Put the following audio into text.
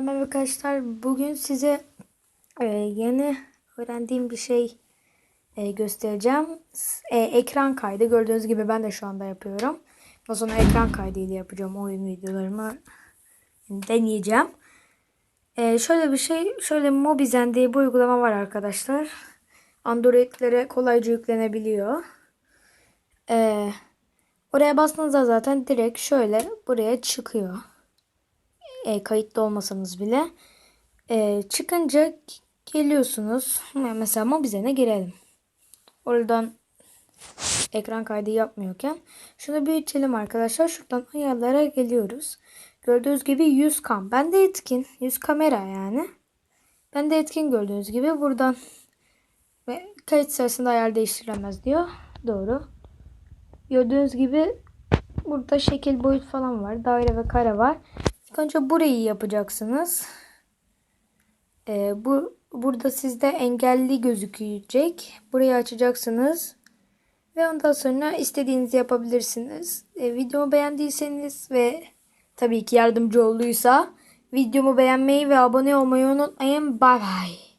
Merhaba arkadaşlar. Bugün size e, yeni öğrendiğim bir şey e, göstereceğim. E, ekran kaydı. Gördüğünüz gibi ben de şu anda yapıyorum. Daha sonra ekran kaydıyla yapacağım oyun videolarımı deneyeceğim. E, şöyle bir şey, şöyle Mobizen diye bir uygulama var arkadaşlar. Android'lere kolayca yüklenebiliyor. E, oraya bastığınızda zaten direkt şöyle buraya çıkıyor e, kayıtlı olmasanız bile. E, çıkınca geliyorsunuz. Mesela Mobizen'e girelim. Oradan ekran kaydı yapmıyorken. Şunu büyütelim arkadaşlar. Şuradan ayarlara geliyoruz. Gördüğünüz gibi 100 kam. Ben de etkin. 100 kamera yani. Ben de etkin gördüğünüz gibi. Buradan ve kayıt sırasında ayar değiştirilemez diyor. Doğru. Gördüğünüz gibi burada şekil boyut falan var. Daire ve kare var. İlk önce burayı yapacaksınız. Ee, bu burada sizde engelli gözükecek. Burayı açacaksınız. Ve ondan sonra istediğinizi yapabilirsiniz. Ee, videomu beğendiyseniz ve tabii ki yardımcı olduysa videomu beğenmeyi ve abone olmayı unutmayın. Bye bye.